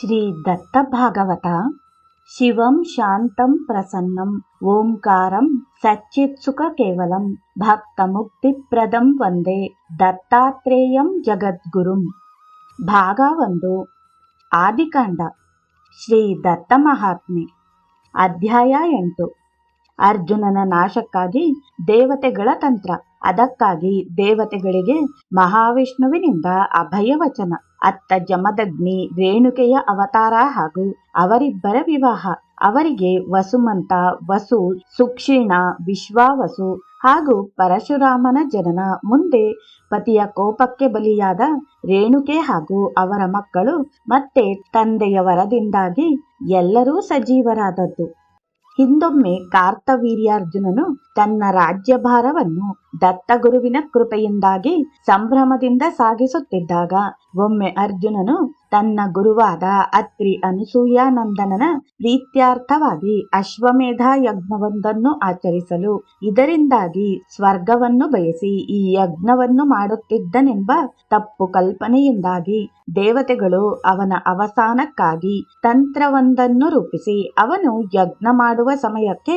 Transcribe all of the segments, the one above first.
ಶ್ರೀ ದತ್ತಭಾಗವತ ಶಿವಂ ಶಾಂತಂ ಪ್ರಸನ್ನಂ, ಓಂಕಾರಂ ಸಚ್ಚಿತ್ಸುಖಕೇವಲಂ ಭಕ್ತಮುಕ್ತಿಪ್ರದಂ ವಂದೇ, ದತ್ತಾತ್ರೇಯಂ ಜಗದ್ಗುರುಂ. ಭಾಗ ಒಂದು, ಆದಿಕಾಂಡ ಶ್ರೀ ದತ್ತ ಮಹಾತ್ಮೆ ಅಧ್ಯಾಯ ಎಂಟು, ಅರ್ಜುನನ ನಾಶಕ್ಕಾಗಿ ದೇವತೆಗಳ ತಂತ್ರ, ಅದಕ್ಕಾಗಿ ದೇವತೆಗಳಿಗೆ ಮಹಾವಿಷ್ಣುವಿನಿಂದ ಅಭಯವಚನ. ಅತ್ತ ಜಮದಗ್ನಿ ರೇಣುಕೆಯ ಅವತಾರ ಹಾಗೂ ಅವರಿಬ್ಬರ ವಿವಾಹ. ಅವರಿಗೆ ವಸುಮಂತ, ವಸು, ಸುಕ್ಷೀಣ, ವಿಶ್ವಾವಸು ಹಾಗೂ ಪರಶುರಾಮನ ಜನನ. ಮುಂದೆ ಪತಿಯ ಕೋಪಕ್ಕೆ ಬಲಿಯಾದ ರೇಣುಕೆ ಹಾಗೂ ಅವರ ಮಕ್ಕಳು ಮತ್ತೆ ತಂದೆಯ ವರದಿಂದಾಗಿ ಎಲ್ಲರೂ ಸಜೀವರಾದದ್ದು. ಹಿಂದೊಮ್ಮೆ ಕಾರ್ತವೀರ್ಯಾರ್ಜುನನು ತನ್ನ ರಾಜ್ಯಭಾರವನ್ನು ದತ್ತಗುರುವಿನ ಕೃಪೆಯಿಂದಾಗಿ ಸಂಭ್ರಮದಿಂದ ಸಾಗಿಸುತ್ತಿದ್ದಾಗ ಒಮ್ಮೆ ಅರ್ಜುನನು ತನ್ನ ಗುರುವಾದ ಅತ್ರಿ ಅನಸೂಯಾನಂದನನ ಪ್ರೀತ್ಯಾರ್ಥವಾಗಿ ಅಶ್ವಮೇಧ ಯಜ್ಞವೊಂದನ್ನು ಆಚರಿಸಲು. ಇದರಿಂದಾಗಿ ಸ್ವರ್ಗವನ್ನು ಬಯಸಿ ಈ ಯಜ್ಞವನ್ನು ಮಾಡುತ್ತಿದ್ದನೆಂಬ ತಪ್ಪು ಕಲ್ಪನೆಯಿಂದಾಗಿ ದೇವತೆಗಳು ಅವನ ಅವಸಾನಕ್ಕಾಗಿ ತಂತ್ರವೊಂದನ್ನು ರೂಪಿಸಿ ಅವನು ಯಜ್ಞ ಮಾಡುವ ಸಮಯಕ್ಕೆ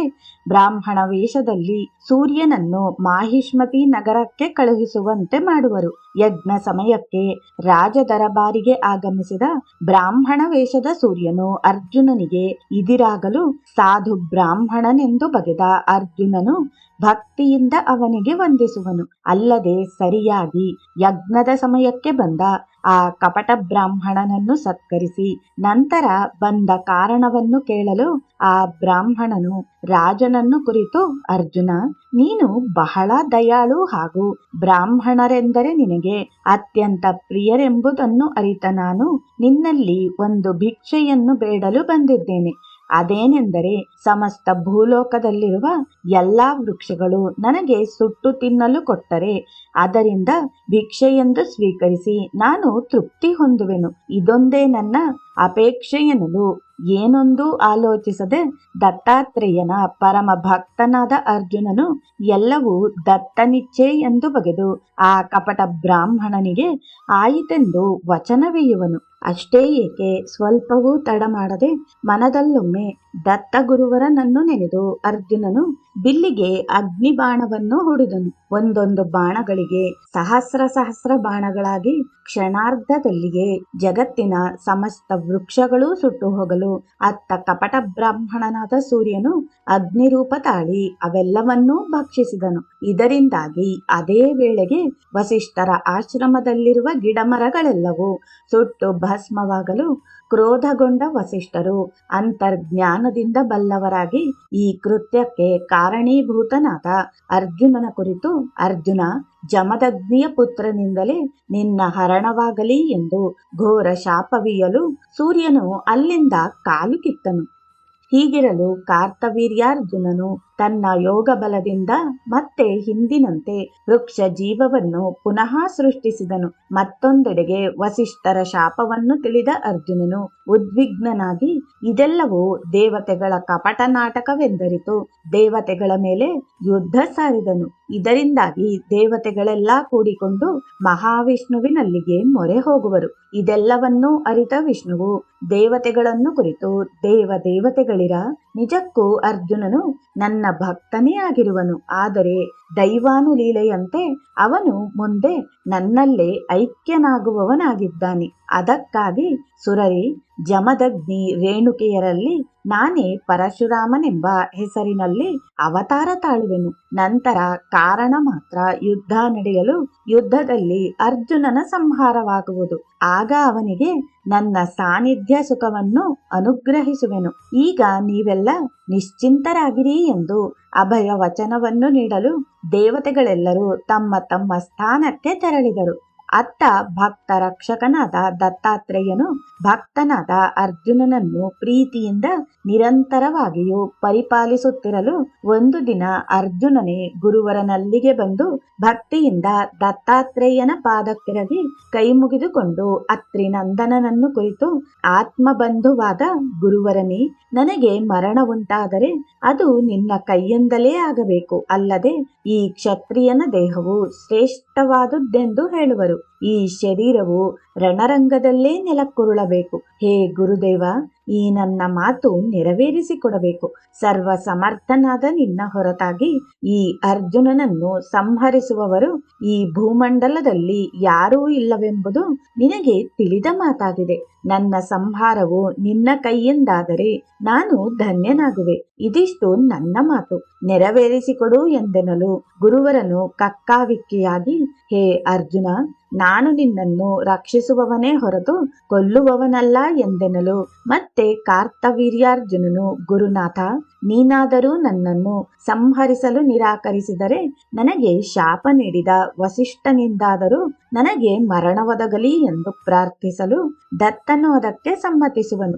ಬ್ರಾಹ್ಮಣ ವೇಷದಲ್ಲಿ ಸೂರ್ಯನನ್ನು ಮಾಹಿಷ್ಮತಿ ನಗರಕ್ಕೆ ಕಳುಹಿಸುವಂತೆ ಮಾಡುವರು. ಯಜ್ಞ ಸಮಯಕ್ಕೆ ರಾಜದರಬಾರಿಗೆ ಆಗಮಿಸಿದ ಬ್ರಾಹ್ಮಣ ವೇಷದ ಸೂರ್ಯನು ಅರ್ಜುನನಿಗೆ ಇದಿರಾಗಲು ಸಾಧು ಬ್ರಾಹ್ಮಣನೆಂದು ಬಗೆದ ಅರ್ಜುನನು ಭಕ್ತಿಯಿಂದ ಅವನಿಗೆ ವಂದಿಸುವನು. ಅಲ್ಲದೆ ಸರಿಯಾಗಿ ಯಜ್ಞದ ಸಮಯಕ್ಕೆ ಬಂದ ಆ ಕಪಟ ಬ್ರಾಹ್ಮಣನನ್ನು ಸತ್ಕರಿಸಿ. ನಂತರ ಬಂದ ಕಾರಣವನ್ನು ಕೇಳಲು ಆ ಬ್ರಾಹ್ಮಣನು ರಾಜನನ್ನು ಕುರಿತು, ಅರ್ಜುನ, ನೀನು ಬಹಳ ದಯಾಳು ಹಾಗೂ ಬ್ರಾಹ್ಮಣರೆಂದರೆ ನಿನಗೆ ಅತ್ಯಂತ ಪ್ರಿಯರೆಂಬುದನ್ನು ಅರಿತ ನಾನು. ನಿನ್ನಲ್ಲಿ ಒಂದು ಭಿಕ್ಷೆಯನ್ನು ಬೇಡಲು ಬಂದಿದ್ದೇನೆ. ಅದೇನೆಂದರೆ ಸಮಸ್ತ ಭೂಲೋಕದಲ್ಲಿರುವ ಎಲ್ಲಾ ವೃಕ್ಷಗಳು ನನಗೆ ಸುಟ್ಟು ತಿನ್ನಲು ಕೊಟ್ಟರೆ ಅದರಿಂದ ಭಿಕ್ಷೆಯೆಂದು ಸ್ವೀಕರಿಸಿ ನಾನು ತೃಪ್ತಿ ಹೊಂದುವೆನು. ಇದೊಂದೇ ನನ್ನ ಅಪೇಕ್ಷೆಯೆನ್ನಲು ಏನೊಂದು ಆಲೋಚಿಸದೆ ದತ್ತಾತ್ರೇಯನ ಪರಮ ಭಕ್ತನಾದ ಅರ್ಜುನನು ಎಲ್ಲವೂ ದತ್ತನಿಚ್ಛೆ ಎಂದು ಬಗೆದು ಆ ಕಪಟ ಬ್ರಾಹ್ಮಣನಿಗೆ ಆಯಿತೆಂದು ವಚನವೆಯುವನು ಅಷ್ಟೇ ಏಕೆ? ಸ್ವಲ್ಪವೂ ತಡ ಮಾಡದೆ ಮನದಲ್ಲೊಮ್ಮೆ ದತ್ತ ಗುರುವರನನ್ನು ನೆನೆದು ಅರ್ಜುನನು ಬಿಲ್ಲಿಗೆ ಅಗ್ನಿ ಬಾಣವನ್ನು ಹೊಡೆದನು. ಒಂದೊಂದು ಬಾಣಗಳಿಗೆ ಸಹಸ್ರ ಸಹಸ್ರ ಬಾಣಗಳಾಗಿ ಕ್ಷಣಾರ್ಧದಲ್ಲಿಯೇ ಜಗತ್ತಿನ ಸಮಸ್ತ ವೃಕ್ಷಗಳೂ ಸುಟ್ಟು ಹೋಗಲು ಅತ್ತ ಕಪಟ ಬ್ರಾಹ್ಮಣನಾದ ಸೂರ್ಯನು ಅಗ್ನಿರೂಪ ತಾಳಿ ಅವೆಲ್ಲವನ್ನೂ ಭಕ್ಷಿಸಿದನು. ಇದರಿಂದಾಗಿ ಅದೇ ವೇಳೆಗೆ ವಸಿಷ್ಠರ ಆಶ್ರಮದಲ್ಲಿರುವ ಗಿಡಮರಗಳೆಲ್ಲವೂ ಸುಟ್ಟು ಭಸ್ಮವಾಗಲು ಕ್ರೋಧಗೊಂಡ ವಸಿಷ್ಠರು ಅಂತರ್ಜ್ಞಾನದಿಂದ ಬಲ್ಲವರಾಗಿ ಈ ಕೃತ್ಯಕ್ಕೆ ಕಾರಣೀಭೂತನಾದ ಅರ್ಜುನನ ಕುರಿತು ಅರ್ಜುನ ಜಮದಗ್ನಿಯ ಪುತ್ರನಿಂದಲೇ ನಿನ್ನ ಹರಣವಾಗಲಿ ಎಂದು ಘೋರ ಶಾಪವೀಯಲು ಸೂರ್ಯನು ಅಲ್ಲಿಂದ ಕಾಲು ಕಿತ್ತನು. ಹೀಗಿರಲು ಕಾರ್ತವೀರ್ಯಾರ್ಜುನನು ತನ್ನ ಯೋಗ ಬಲದಿಂದ ಮತ್ತೆ ಹಿಂದಿನಂತೆ ವೃಕ್ಷ ಜೀವವನ್ನು ಪುನಃ ಸೃಷ್ಟಿಸಿದನು. ಮತ್ತೊಂದೆಡೆಗೆ ವಸಿಷ್ಠರ ಶಾಪವನ್ನು ತಿಳಿದ ಅರ್ಜುನನು ಉದ್ವಿಗ್ನನಾಗಿ, ಇದೆಲ್ಲವೂ ದೇವತೆಗಳ ಕಪಟ ನಾಟಕವೆಂದರಿತು. ದೇವತೆಗಳ ಮೇಲೆ ಯುದ್ಧ ಸಾರಿದನು. ಇದರಿಂದಾಗಿ ದೇವತೆಗಳೆಲ್ಲ ಕೂಡಿಕೊಂಡು ಮಹಾವಿಷ್ಣುವಿನಲ್ಲಿಗೆ ಮೊರೆ ಹೋಗುವರು. ಇದೆಲ್ಲವನ್ನೂ ಅರಿತ ವಿಷ್ಣುವು ದೇವತೆಗಳನ್ನು ಕುರಿತು ದೇವ ದೇವತೆಗಳಿರ ನಿಜಕ್ಕೂ ಅರ್ಜುನನು ನನ್ನ ಭಕ್ತನೇ ಆಗಿರುವನು. ಆದರೆ ದೈವಾನುಲೀಲೆಯಂತೆ ಅವನು ಮುಂದೆ ನನ್ನಲ್ಲೇ ಐಕ್ಯನಾಗುವವನಾಗಿದ್ದಾನೆ. ಅದಕ್ಕಾಗಿ ಸುರರಿ, ಜಮದಗ್ನಿ ರೇಣುಕೆಯರಲ್ಲಿ ನಾನೇ ಪರಶುರಾಮನೆಂಬ ಹೆಸರಿನಲ್ಲಿ ಅವತಾರ ತಾಳುವೆನು. ನಂತರ ಕಾರಣ ಮಾತ್ರ ಯುದ್ಧ ನಡೆಯಲು ಯುದ್ಧದಲ್ಲಿ ಅರ್ಜುನನ ಸಂಹಾರವಾಗುವುದು. ಆಗ ಅವನಿಗೆ ನನ್ನ ಸಾನ್ನಿಧ್ಯ ಸುಖವನ್ನು ಅನುಗ್ರಹಿಸುವೆನು. ಈಗ ನೀವೆಲ್ಲ ನಿಶ್ಚಿಂತರಾಗಿರಿ ಎಂದು ಅಭಯ ವಚನವನ್ನು ನೀಡಲು ದೇವತೆಗಳೆಲ್ಲರೂ ತಮ್ಮ ತಮ್ಮ ಸ್ಥಾನಕ್ಕೆ ತೆರಳಿದರು. ಅತ್ತ ಭಕ್ತ ರಕ್ಷಕನಾದ ದತ್ತಾತ್ರೇಯನು ಭಕ್ತನಾದ ಅರ್ಜುನನನ್ನು ಪ್ರೀತಿಯಿಂದ ನಿರಂತರವಾಗಿಯೂ ಪರಿಪಾಲಿಸುತ್ತಿರಲು ಒಂದು ದಿನ ಅರ್ಜುನನೇ ಗುರುವರನಲ್ಲಿಗೆ ಬಂದು ಭಕ್ತಿಯಿಂದ ದತ್ತಾತ್ರೇಯನ ಪಾದಕ್ಕೆರಗಿ ಕೈ ಮುಗಿದುಕೊಂಡು ಅತ್ರಿ ನಂದನನನ್ನು ಕುರಿತು ಆತ್ಮಬಂಧುವಾದ ಗುರುವರನೇ, ನನಗೆ ಮರಣ ಉಂಟಾದರೆ ಅದು ನಿನ್ನ ಕೈಯಿಂದಲೇ ಆಗಬೇಕು. ಅಲ್ಲದೆ ಈ ಕ್ಷತ್ರಿಯನ ದೇಹವು ಶ್ರೇಷ್ಠವಾದುದೆಂದು ಹೇಳುವರು. ಈ ಶರೀರವು ರಣರಂಗದಲ್ಲೇ ನೆಲಕ್ಕುರುಳಬೇಕು. ಹೇ ಗುರುದೇವ, ಈ ನನ್ನ ಮಾತು ನೆರವೇರಿಸಿಕೊಡಬೇಕು. ಸರ್ವ ಸಮರ್ಥನಾದ ನಿನ್ನ ಹೊರತಾಗಿ ಈ ಅರ್ಜುನನನ್ನು ಸಂಹರಿಸುವವರು ಈ ಭೂಮಂಡಲದಲ್ಲಿ ಯಾರೂ ಇಲ್ಲವೆಂಬುದು ನಿನಗೆ ತಿಳಿದ ಮಾತಾಗಿದೆ. ನನ್ನ ಸಂಹಾರವು ನಿನ್ನ ಕೈಯಿಂದಾದರೆ ನಾನು ಧನ್ಯನಾಗುವೆ. ಇದಿಷ್ಟು ನನ್ನ ಮಾತು. ನೆರವೇರಿಸಿಕೊಡು ಎಂದೆನಲು ಗುರುವರನು ಕಕ್ಕಾವಿಕ್ಕಿಯಾಗಿ, ಹೇ ಅರ್ಜುನ, ನಾನು ನಿನ್ನನ್ನು ರಕ್ಷಿಸುವವನೇ ಹೊರತು ಕೊಲ್ಲುವವನಲ್ಲ ಎಂದೆನಲು ಮತ್ತೆ ಕಾರ್ತವೀರ್ಯಾರ್ಜುನನು, ಗುರುನಾಥ, ನೀನಾದರೂ ನನ್ನನ್ನು ಸಂಹರಿಸಲು ನಿರಾಕರಿಸಿದರೆ ನನಗೆ ಶಾಪ ನೀಡಿದ ವಸಿಷ್ಠನಿಂದಾದರೂ ನನಗೆ ಮರಣವೊದಗಲಿ ಎಂದು ಪ್ರಾರ್ಥಿಸಲು ದತ್ತನು ಅದಕ್ಕೆ ಸಮ್ಮತಿಸುವನು.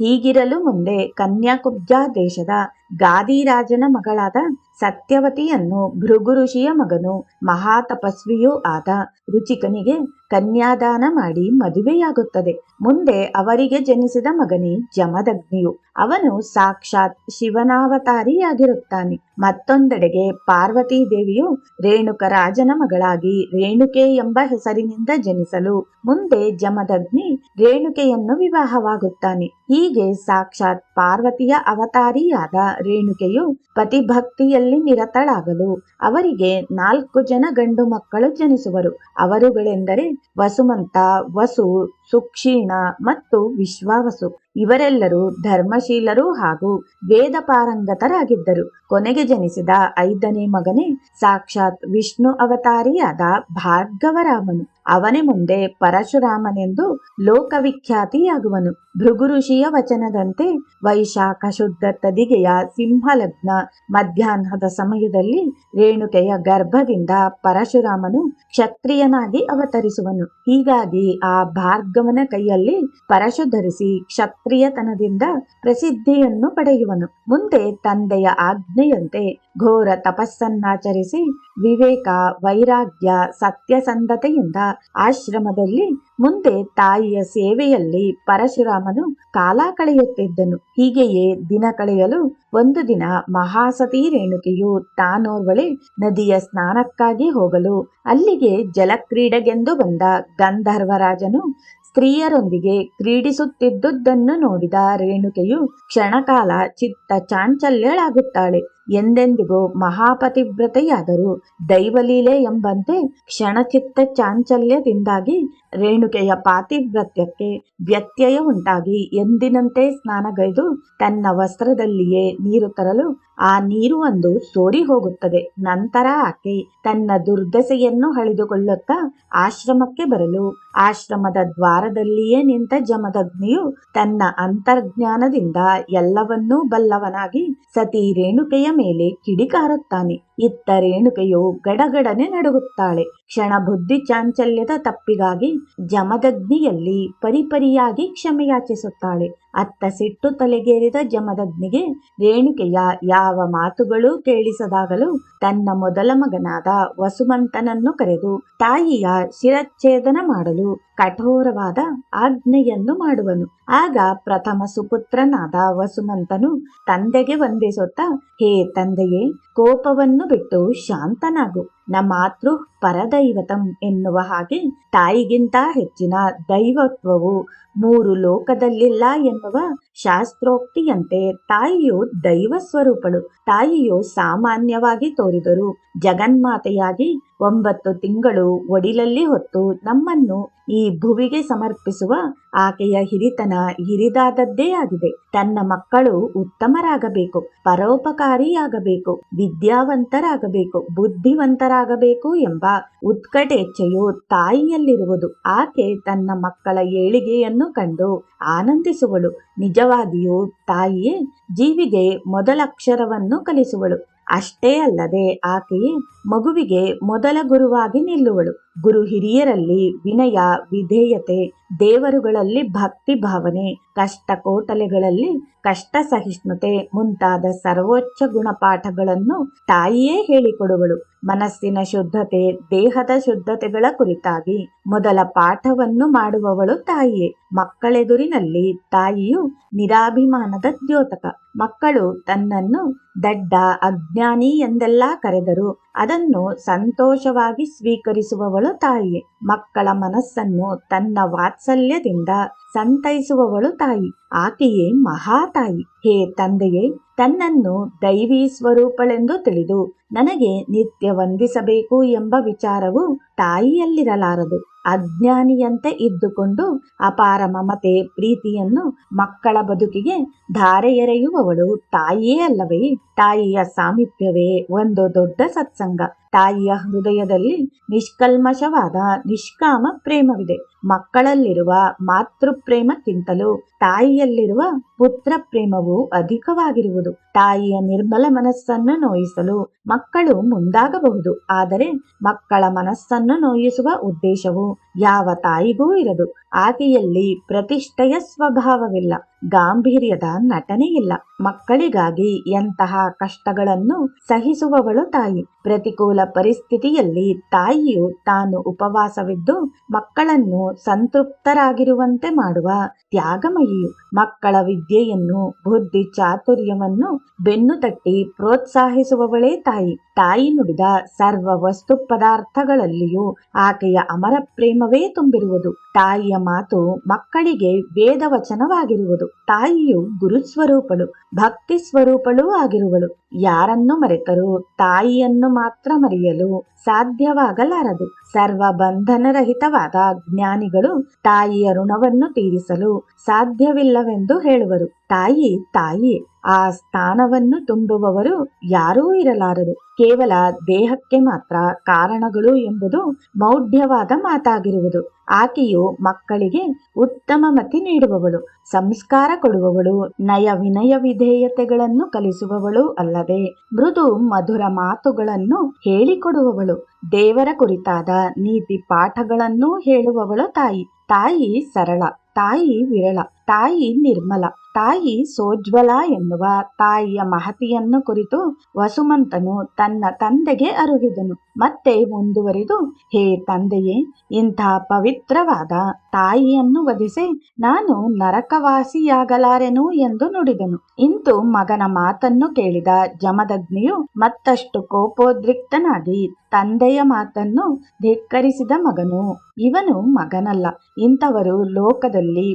ಹೀಗಿರಲು ಮುಂದೆ ಕನ್ಯಾಕುಬ್ಜ ದೇಶದ ಗಾದಿರಾಜನ ಮಗಳಾದ ಸತ್ಯವತಿಯನ್ನು ಭೃಗು ಋಷಿಯ ಮಗನು ಮಹಾತಪಸ್ವಿಯೂ ಆದ ರುಚಿಕನಿಗೆ ಕನ್ಯಾದಾನ ಮಾಡಿ ಮದುವೆಯಾಗುತ್ತದೆ. ಮುಂದೆ ಅವರಿಗೆ ಜನಿಸಿದ ಮಗನೇ ಜಮದಗ್ನಿಯು ಅವನು ಸಾಕ್ಷಾತ್ ಶಿವನಾವತಾರಿಯಾಗಿರುತ್ತಾನೆ. ಮತ್ತೊಂದೆಡೆಗೆ ಪಾರ್ವತೀ ದೇವಿಯು ರೇಣುಕ ರಾಜನ ಮಗಳಾಗಿ ರೇಣುಕೆ ಎಂಬ ಹೆಸರಿನಿಂದ ಜನಿಸಲು ಮುಂದೆ ಜಮದಗ್ನಿ ರೇಣುಕೆಯನ್ನು ವಿವಾಹವಾಗುತ್ತಾನೆ. ಹೀಗೆ ಸಾಕ್ಷಾತ್ ಪಾರ್ವತಿಯ ಅವತಾರಿಯಾದ ರೇಣುಕೆಯು ಪತಿಭಕ್ತಿಯಲ್ಲಿ ನಿರತಳಾಗಲು. ಅವರಿಗೆ ನಾಲ್ಕು ಜನ ಗಂಡು ಮಕ್ಕಳು ಜನಿಸುವರು. ಅವರುಗಳೆಂದರೆ ವಸುಮಂತ, ವಸು, ಸುಕ್ಷೀಣ ಮತ್ತು ವಿಶ್ವಾವಸು. ಇವರೆಲ್ಲರೂ ಧರ್ಮಶೀಲರು ಹಾಗೂ ವೇದ ಪಾರಂಗತರಾಗಿದ್ದರು ಕೊನೆಗೆ ಜನಿಸಿದ ಐದನೇ ಮಗನೇ ಸಾಕ್ಷಾತ್ ವಿಷ್ಣು ಅವತಾರಿಯಾದ ಭಾರ್ಗವರಾಮನು. ಅವನೇ ಮುಂದೆ ಪರಶುರಾಮನೆಂದು ಲೋಕವಿಖ್ಯಾತಿಯಾಗುವನು. ಭೃಗು ಋಷಿಯ ವಚನದಂತೆ ವೈಶಾಖ ಶುದ್ಧ ತದಿಗೆಯ ಸಿಂಹಲಗ್ನ ಮಧ್ಯಾಹ್ನದ ಸಮಯದಲ್ಲಿ ರೇಣುಕೆಯ ಗರ್ಭದಿಂದ ಪರಶುರಾಮನು ಕ್ಷತ್ರಿಯನಾಗಿ ಅವತರಿಸುವನು. ಹೀಗಾಗಿ ಆ ಭಾರ್ಗವನ ಕೈಯಲ್ಲಿ ಪರಶು ಧರಿಸಿ ಕ್ಷತ್ರಿಯತನದಿಂದ ಪ್ರಸಿದ್ಧಿಯನ್ನು ಪಡೆಯುವನು. ಮುಂದೆ ತಂದೆಯ ಆಜ್ಞೆಯಂತೆ ಘೋರ ತಪಸ್ಸನ್ನಾಚರಿಸಿ ವಿವೇಕ ವೈರಾಗ್ಯ ಸತ್ಯಸಂಧತೆಯಿಂದ ಆಶ್ರಮದಲ್ಲಿ ಮುಂದೆ ತಾಯಿಯ ಸೇವೆಯಲ್ಲಿ ಪರಶುರಾಮನು ಕಾಲ ಕಳೆಯುತ್ತಿದ್ದನು. ಹೀಗೆಯೇ ದಿನ ಕಳೆಯಲು ಒಂದು ದಿನ ಮಹಾಸತಿ ರೇಣುಕೆಯು ತಾನೋರ್ವಳೆ ನದಿಯ ಸ್ನಾನಕ್ಕಾಗಿ ಹೋಗಲು ಅಲ್ಲಿಗೆ ಜಲಕ್ರೀಡೆಗೆಂದು ಬಂದ ಗಂಧರ್ವರಾಜನು ಸ್ತ್ರೀಯರೊಂದಿಗೆ ಕ್ರೀಡಿಸುತ್ತಿದ್ದುದನ್ನು ನೋಡಿದ ರೇಣುಕೆಯು ಕ್ಷಣಕಾಲ ಚಿತ್ತ ಚಾಂಚಲ್ಯಳಾಗುತ್ತಾಳೆ. ಎಂದೆಂದಿಗೂ ಮಹಾಪತಿವ್ರತೆಯಾದರು ದೈವಲೀಲೆ ಎಂಬಂತೆ ಕ್ಷಣಚಿತ್ತ ಚಾಂಚಲ್ಯದಿಂದಾಗಿ ರೇಣುಕೆಯ ಪಾತಿವ್ರತ್ಯಕ್ಕೆ ವ್ಯತ್ಯಯ ಉಂಟಾಗಿ ಎಂದಿನಂತೆ ಸ್ನಾನಗೈದು ತನ್ನ ವಸ್ತ್ರದಲ್ಲಿಯೇ ನೀರು ತರಲು ಆ ನೀರು ಒಂದು ಸೋರಿ ಹೋಗುತ್ತದೆ. ನಂತರ ಆಕೆ ತನ್ನ ದುರ್ದಶೆಯನ್ನು ಹಳಿದುಕೊಳ್ಳುತ್ತಾ ಆಶ್ರಮಕ್ಕೆ ಬರಲು ಆಶ್ರಮದ ದ್ವಾರದಲ್ಲಿಯೇ ನಿಂತ ಜಮದಗ್ನಿಯು ತನ್ನ ಅಂತರ್ಜ್ಞಾನದಿಂದ ಎಲ್ಲವನ್ನೂ ಬಲ್ಲವನಾಗಿ ಸತಿ ರೇಣುಕೆಯ ಮೇಲೆ ಕಿಡಿಕಾರುತ್ತಾನೆ. ಇತ್ತ ರೇಣುಕೆಯು ಗಡಗಡನೆ ನಡುಗುತ್ತಾಳೆ. ಕ್ಷಣ ಬುದ್ಧಿ ಚಾಂಚಲ್ಯದ ತಪ್ಪಿಗಾಗಿ ಜಮದಗ್ನಿಯಲ್ಲಿ ಪರಿಪರಿಯಾಗಿ ಕ್ಷಮೆಯಾಚಿಸುತ್ತಾಳೆ. ಅತ್ತ ಸಿಟ್ಟು ತಲೆಗೇರಿದ ಜಮದಗ್ನಿಗೆ ರೇಣುಕೆಯ ಯಾವ ಮಾತುಗಳೂ ಕೇಳಿಸದಾಗಲೂ ತನ್ನ ಮೊದಲ ಮಗನಾದ ವಸುಮಂತನನ್ನು ಕರೆದು ತಾಯಿಯ ಶಿರಚ್ಛೇದನ ಮಾಡಲು ಕಠೋರವಾದ ಆಜ್ಞೆಯನ್ನು ಮಾಡುವನು. ಆಗ ಪ್ರಥಮ ಸುಪುತ್ರನಾದ ವಸುಮಂತನು ತಂದೆಗೆ ವಂದಿಸುತ್ತಾ, ಹೇ ತಂದೆಯೇ, ಕೋಪವನ್ನು ಬಿಟ್ಟು ಶಾಂತನಾಗು. ನ ಮಾತೃ ಪರದೈವತಂ ಎನ್ನುವ ಹಾಗೆ ತಾಯಿಗಿಂತ ಹೆಚ್ಚಿನ ದೈವತ್ವವು ಮೂರು ಲೋಕದಲ್ಲಿಲ್ಲ ಎನ್ನುವ ಶಾಸ್ತ್ರೋಕ್ತಿಯಂತೆ ತಾಯಿಯು ದೈವ ಸ್ವರೂಪಳು ತಾಯಿಯು ಸಾಮಾನ್ಯವಾಗಿ ತೋರಿದರು ಜಗನ್ಮಾತೆಯಾಗಿ ಒಂಬತ್ತು ತಿಂಗಳು ಒಡಿಲಲ್ಲಿ ಹೊತ್ತು ನಮ್ಮನ್ನು ಈ ಭುವಿಗೆ ಸಮರ್ಪಿಸುವ ಆಕೆಯ ಹಿರಿತನ ಹಿರಿದಾದದ್ದೇ ಆಗಿದೆ. ತನ್ನ ಮಕ್ಕಳು ಉತ್ತಮರಾಗಬೇಕು, ಪರೋಪಕಾರಿಯಾಗಬೇಕು, ವಿದ್ಯಾವಂತರಾಗಬೇಕು, ಬುದ್ಧಿವಂತರಾಗಬೇಕು ಎಂಬ ಉತ್ಕಟೇಚ್ಛೆಯು ತಾಯಿಯಲ್ಲಿರುವುದು. ಆಕೆ ತನ್ನ ಮಕ್ಕಳ ಏಳಿಗೆಯನ್ನು ಕಂಡು ಆನಂದಿಸುವಳು. ನಿಜವಾಗಿಯೂ ತಾಯಿಯೇ ಜೀವಿಗೆ ಮೊದಲಕ್ಷರವನ್ನು ಕಲಿಸುವಳು. ಅಷ್ಟೇ ಅಲ್ಲದೆ ಆಕೆಯೇ ಮಗುವಿಗೆ ಮೊದಲ ಗುರುವಾಗಿ ನಿಲ್ಲುವಳು. ಗುರು ಹಿರಿಯರಲ್ಲಿ ವಿನಯ ವಿಧೇಯತೆ ದೇವರುಗಳಲ್ಲಿ ಭಕ್ತಿ ಭಾವನೆ ಕಷ್ಟ ಕೋಟಲೆಗಳಲ್ಲಿ ಕಷ್ಟ ಸಹಿಷ್ಣುತೆ ಮುಂತಾದ ಸರ್ವೋಚ್ಚ ಗುಣಪಾಠಗಳನ್ನು ತಾಯಿಯೇ ಹೇಳಿಕೊಡುವಳು. ಮನಸ್ಸಿನ ಶುದ್ಧತೆ, ದೇಹದ ಶುದ್ಧತೆಗಳ ಕುರಿತಾಗಿ ಮೊದಲ ಪಾಠವನ್ನು ಮಾಡುವವಳು ತಾಯಿಯೇ. ಮಕ್ಕಳೆದುರಿನಲ್ಲಿ ತಾಯಿಯು ನಿರಾಭಿಮಾನದ ದ್ಯೋತಕ. ಮಕ್ಕಳು ತನ್ನನ್ನು ದಡ್ಡ, ಅಜ್ಞಾನಿ ಎಂದೆಲ್ಲಾ ಕರೆದರು ಅದನ್ನು ಸಂತೋಷವಾಗಿ ಸ್ವೀಕರಿಸುವವಳು ತಾಯಿ. ಮಕ್ಕಳ ಮನಸ್ಸನ್ನು ತನ್ನ ವಾತ್ಸಲ್ಯದಿಂದ ಸಂತೈಸುವವಳು ತಾಯಿ. ಆಕೆಯೇ ಮಹಾತಾಯಿ ಹೇ ತಂದೆಯೇ, ತನ್ನನ್ನು ದೈವಿ ಸ್ವರೂಪಳೆಂದು ತಿಳಿದು ನನಗೆ ನಿತ್ಯ ವಂದಿಸಬೇಕು ಎಂಬ ವಿಚಾರವು ತಾಯಿಯಲ್ಲಿರಲಾರದು. ಅಜ್ಞಾನಿಯಂತೆ ಇದ್ದುಕೊಂಡು ಅಪಾರ ಮಮತೆ, ಪ್ರೀತಿಯನ್ನು ಮಕ್ಕಳ ಬದುಕಿಗೆ ಧಾರೆ ಎರೆಯುವವಳು ತಾಯಿಯೇ ಅಲ್ಲವೇ? ತಾಯಿಯ ಸಾಮೀಪ್ಯವೇ ಒಂದು ದೊಡ್ಡ ಸತ್ಸಂಗ. ತಾಯಿಯ ಹೃದಯದಲ್ಲಿ ನಿಷ್ಕಲ್ಮಶವಾದ ನಿಷ್ಕಾಮ ಪ್ರೇಮವಿದೆ. ಮಕ್ಕಳಲ್ಲಿರುವ ಮಾತೃಪ್ರೇಮಕ್ಕಿಂತಲೂ ತಾಯಿಯಲ್ಲಿರುವ ಪುತ್ರ ಪ್ರೇಮವು ಅಧಿಕವಾಗಿರುವುದು. ತಾಯಿಯ ನಿರ್ಮಲ ಮನಸ್ಸನ್ನು ನೋಯಿಸಲು ಮಕ್ಕಳು ಮುಂದಾಗಬಹುದು. ಆದರೆ ಮಕ್ಕಳ ಮನಸ್ಸನ್ನು ನೋಯಿಸುವ ಉದ್ದೇಶವು ಯಾವ ತಾಯಿಗೂ ಇರದು. ಆಕೆಯಲ್ಲಿ ಪ್ರತಿಷ್ಠೆಯ ಸ್ವಭಾವವಿಲ್ಲ. ಗಾಂಭೀರ್ಯದ ನಟನೆ ಇಲ್ಲ ಮಕ್ಕಳಿಗಾಗಿ ಎಂತಹ ಕಷ್ಟಗಳನ್ನು ಸಹಿಸುವವಳು ತಾಯಿ. ಪ್ರತಿಕೂಲ ಪರಿಸ್ಥಿತಿಯಲ್ಲಿ ತಾಯಿಯು ತಾನು ಉಪವಾಸವಿದ್ದು ಮಕ್ಕಳನ್ನು ಸಂತೃಪ್ತರಾಗಿರುವಂತೆ ಮಾಡುವ ತ್ಯಾಗಮಯಿಯು. ಮಕ್ಕಳ ವಿದ್ಯೆಯನ್ನು, ಬುದ್ಧಿ ಚಾತುರ್ಯವನ್ನು ಬೆನ್ನು ತಟ್ಟಿ ಪ್ರೋತ್ಸಾಹಿಸುವವಳೇ ತಾಯಿ. ತಾಯಿ ನುಡಿದ ಸರ್ವ ವಸ್ತು ಪದಾರ್ಥಗಳಲ್ಲಿಯೂ ಆಕೆಯ ಅಮರ ಪ್ರೇಮವೇ ತುಂಬಿರುವುದು. ತಾಯಿಯ ಮಾತು ಮಕ್ಕಳಿಗೆ ವೇದವಚನವಾಗಿರುವುದು. ತಾಯಿಯು ಗುರುಸ್ವರೂಪಳು, ಭಕ್ತಿ ಸ್ವರೂಪಳೂ ಆಗಿರುವಳು. ಯಾರನ್ನು ಮರೆತರೂ ತಾಯಿಯನ್ನು ಮಾತ್ರ ಮರೆಯಲು ಸಾಧ್ಯವಾಗಲಾರದು. ಸರ್ವ ಬಂಧನರಹಿತವಾದ ಜ್ಞಾನಿಗಳು ತಾಯಿಯ ಋಣವನ್ನು ತೀರಿಸಲು ಸಾಧ್ಯವಿಲ್ಲವೆಂದು ಹೇಳುವರು. ತಾಯಿ ತಾಯಿ, ಆ ಸ್ಥಾನವನ್ನು ತುಂಬುವವರು ಯಾರೂ ಇರಲಾರರು. ಕೇವಲ ದೇಹಕ್ಕೆ ಮಾತ್ರ ಕಾರಣಗಳು ಎಂಬುದು ಮೌಢ್ಯವಾದ ಮಾತಾಗಿರುವುದು. ಆಕೆಯು ಮಕ್ಕಳಿಗೆ ಉತ್ತಮ ಮತಿ ನೀಡುವವಳು, ಸಂಸ್ಕಾರ ಕೊಡುವವಳು, ನಯ ವಿನಯ ವಿಧೇಯತೆಗಳನ್ನು ಕಲಿಸುವವಳು ಅಲ್ಲದೆ ಮೃದು ಮಧುರ ಮಾತುಗಳನ್ನು ಹೇಳಿಕೊಡುವವಳು. ದೇವರ ಕುರಿತಾದ ನೀತಿ ಪಾಠಗಳನ್ನು ಹೇಳುವವಳು ತಾಯಿ. ತಾಯಿ ಸರಳ, ತಾಯಿ ವಿರಳ. ತಾಯಿ ನಿರ್ಮಲ, ತಾಯಿ ಸೋಜ್ವಲ ಎನ್ನುವ ತಾಯಿಯ ಮಹತಿಯನ್ನು ಕುರಿತು ವಸುಮಂತನು ತನ್ನ ತಂದೆಗೆ ಅರುಹಿದನು ಮತ್ತೆ ಮುಂದುವರಿದು, ಹೇ ತಂದೆಯೇ, ಇಂಥ ಪವಿತ್ರವಾದ ತಾಯಿಯನ್ನು ವಧಿಸಿ ನಾನು ನರಕವಾಸಿಯಾಗಲಾರೆನು ಎಂದು ನುಡಿದನು. ಇಂದು ಮಗನ ಮಾತನ್ನು ಕೇಳಿದ ಜಮದಗ್ನಿಯು ಮತ್ತಷ್ಟು ಕೋಪೋದ್ರಿಕ್ತನಾಗಿ ತಂದೆಯ ಮಾತನ್ನು ಧಿಕ್ಕರಿಸಿದ ಮಗನು. ಇವನು ಮಗನಲ್ಲ, ಇಂಥವರು ಲೋಕದಲ್ಲಿ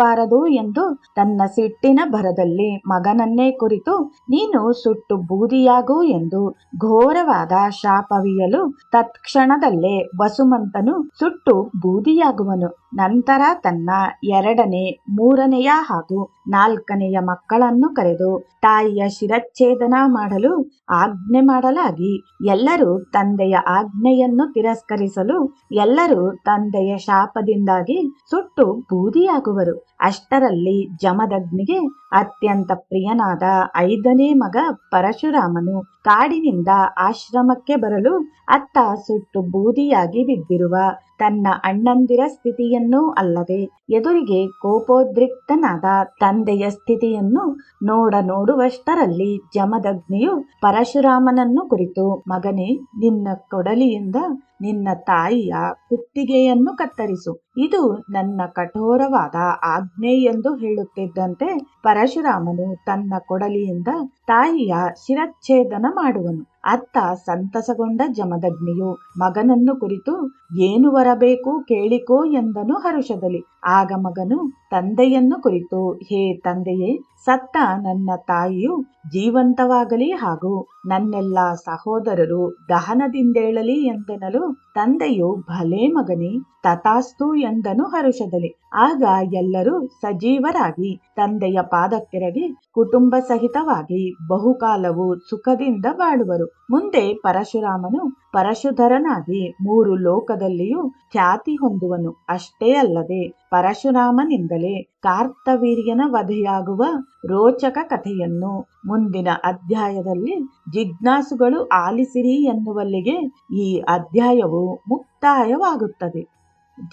ಬದುಕಲೇಬಾರದು ಎಂದು ತನ್ನ ಸಿಟ್ಟಿನ ಭರದಲ್ಲಿ ಮಗನನ್ನೇ ಕುರಿತು, ನೀನು ಸುಟ್ಟು ಬೂದಿಯಾಗು ಎಂದು ಘೋರವಾದ ಶಾಪವಿಯಲು ತತ್ಕ್ಷಣದಲ್ಲೇ ವಸುಮಂತನು ಸುಟ್ಟು ಬೂದಿಯಾಗುವನು. ನಂತರ ತನ್ನ ಎರಡನೇ, ಮೂರನೆಯ ಹಾಗೂ ನಾಲ್ಕನೆಯ ಮಕ್ಕಳನ್ನು ಕರೆದು ತಾಯಿಯ ಶಿರಚ್ಛೇದನ ಮಾಡಲು ಆಜ್ಞೆ ಮಾಡಲಾಗಿ, ಎಲ್ಲರೂ ತಂದೆಯ ಆಜ್ಞೆಯನ್ನು ತಿರಸ್ಕರಿಸಲು ಎಲ್ಲರೂ ತಂದೆಯ ಶಾಪದಿಂದಾಗಿ ಸುಟ್ಟು ಬೂದಿಯಾಗುವರು. ಅಷ್ಟರಲ್ಲಿ ಜಮದಗ್ನಿಗೆ ಅತ್ಯಂತ ಪ್ರಿಯನಾದ ಐದನೇ ಮಗ ಪರಶುರಾಮನು ಕಾಡಿನಿಂದ ಆಶ್ರಮಕ್ಕೆ ಬರಲು ಅತ್ತ ಸುಟ್ಟು ಬೂದಿಯಾಗಿ ಬಿದ್ದಿರುವ ತನ್ನ ಅಣ್ಣಂದಿರ ಸ್ಥಿತಿಯನ್ನೂ ಅಲ್ಲದೆ ಎದುರಿಗೆ ಕೋಪೋದ್ರಿಕ್ತನಾದ ತಂದೆಯ ಸ್ಥಿತಿಯನ್ನು ನೋಡ ನೋಡುವಷ್ಟರಲ್ಲಿ ಜಮದಗ್ನಿಯು ಪರಶುರಾಮನನ್ನು ಕುರಿತು, ಮಗನೇ, ನಿನ್ನ ಕೊಡಲಿಯಿಂದ ನಿನ್ನ ತಾಯಿಯ ಕುತ್ತಿಗೆಯನ್ನು ಕತ್ತರಿಸು. ಇದು ನನ್ನ ಕಠೋರವಾದ ಆಜ್ಞೆ ಎಂದು ಹೇಳುತ್ತಿದ್ದಂತೆ ಪರಶುರಾಮನು ತನ್ನ ಕೊಡಲಿಯಿಂದ ತಾಯಿಯ ಶಿರಚ್ಛೇದನ ಮಾಡುವನು. ಅತ್ತ ಸಂತಸಗೊಂಡ ಜಮದಗ್ನಿಯು ಮಗನನ್ನು ಕುರಿತು, ಏನು ಬರಬೇಕು ಕೇಳಿಕೋ ಎಂದನು ಹರುಷದಲ್ಲಿ. ಆಗ ಮಗನು, ತಂದೆಯನ್ನು ಕುರಿತು, ಹೇ ತಂದೆಯೇ, ಸತ್ತ ನನ್ನ ತಾಯಿಯು ಜೀವಂತವಾಗಲಿ ಹಾಗೂ ನನ್ನೆಲ್ಲ ಸಹೋದರರು ದಹನದಿಂದೇಳಲಿ ಎಂದೆನಲು ತಂದೆಯು, ಭಲೇ ಮಗನೇ, ತಥಾಸ್ತು ಎಂದನು ಹರುಷದಲ್ಲಿ. ಆಗ ಎಲ್ಲರೂ ಸಜೀವರಾಗಿ, ತಂದೆಯ ಪಾದಕ್ಕೆರಗಿ ಕುಟುಂಬ ಸಹಿತವಾಗಿ ಬಹುಕಾಲವು ಸುಖದಿಂದ ಬಾಳುವರು. ಮುಂದೆ ಪರಶುರಾಮನು ಪರಶುಧರನಾಗಿ ಮೂರು ಲೋಕದಲ್ಲಿಯೂ ಖ್ಯಾತಿ ಹೊಂದುವನು. ಅಷ್ಟೇ ಅಲ್ಲದೆ, ಪರಶುರಾಮನಿಂದಲೇ ಕಾರ್ತವೀರ್ಯನ ವಧೆಯಾಗುವ ರೋಚಕ ಕಥೆಯನ್ನು ಮುಂದಿನ ಅಧ್ಯಾಯದಲ್ಲಿ ಜಿಜ್ಞಾಸುಗಳು ಆಲಿಸಿರಿ ಎನ್ನುವಲ್ಲಿಗೆ ಈ ಅಧ್ಯಾಯವು ಮುಕ್ತಾಯವಾಗುತ್ತದೆ.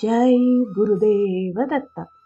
ಜೈ ಗುರುದೇವ ದತ್ತ.